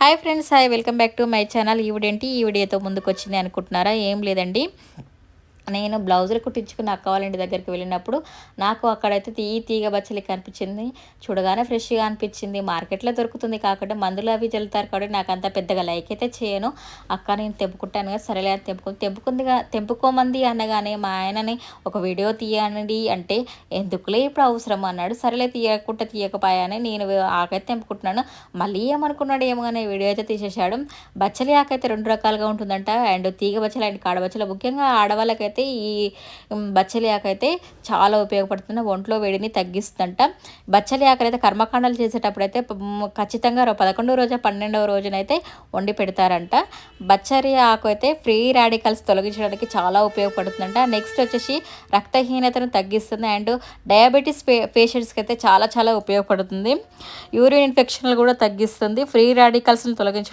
Hi friends hi welcome back to my channel. ఈవిడేంటి ఈ ముందుకు వచ్చింది అనుకుంటున్నారా? ఏం లేదండి. నేను బ్లౌజులు కుట్టించుకుని అక్క వాళ్ళ ఇంటి దగ్గరికి వెళ్ళినప్పుడు నాకు అక్కడైతే తీ తీగ బచ్చలి కనిపించింది. చూడగానే ఫ్రెష్గా అనిపించింది. మార్కెట్లో దొరుకుతుంది కాకుండా మందులు అవి చల్లుతారు కాబట్టి నాకు అంత పెద్దగా లైక్ అయితే చేయను. అక్క నేను తెంపుకుంటాను కదా సరేలే అని తెంపుకుంది. తెంపుకుందిగా తెంపుకోమంది అనగానే మా ఆయనని ఒక వీడియో తీయనండి అంటే ఎందుకులే ఇప్పుడు అవసరం అన్నాడు. సరేలే తీయకుండా తీయకపోయానే నేను ఆకైతే తెంపుకుంటున్నాను. మళ్ళీ ఏమనుకున్నాడు ఏమో వీడియో అయితే తీసేశాడు. బచ్చలి ఆకైతే రెండు రకాలుగా ఉంటుందంట. అండ్ తీగ బచ్చలి అండ్ కాడబచ్చలి ముఖ్యంగా ఆడవాళ్ళకైతే అయితే ఈ బచ్చలి ఆకు అయితే చాలా ఉపయోగపడుతుంది. ఒంట్లో వేడిని తగ్గిస్తుందంట. బచ్చలి ఆకలి అయితే కర్మకాండాలు చేసేటప్పుడు అయితే ఖచ్చితంగా పదకొండవ రోజు పన్నెండవ రోజునైతే వండి పెడతారంట. బచ్చలి ఆకు అయితే ఫ్రీ రాడికల్స్ తొలగించడానికి చాలా ఉపయోగపడుతుందంట. నెక్స్ట్ వచ్చేసి రక్తహీనతను తగ్గిస్తుంది. అండ్ డయాబెటీస్ పే పేషెంట్స్కి అయితే చాలా చాలా ఉపయోగపడుతుంది. యూరిన్ ఇన్ఫెక్షన్లు కూడా తగ్గిస్తుంది. ఫ్రీ రాడికల్స్ని తొలగించడం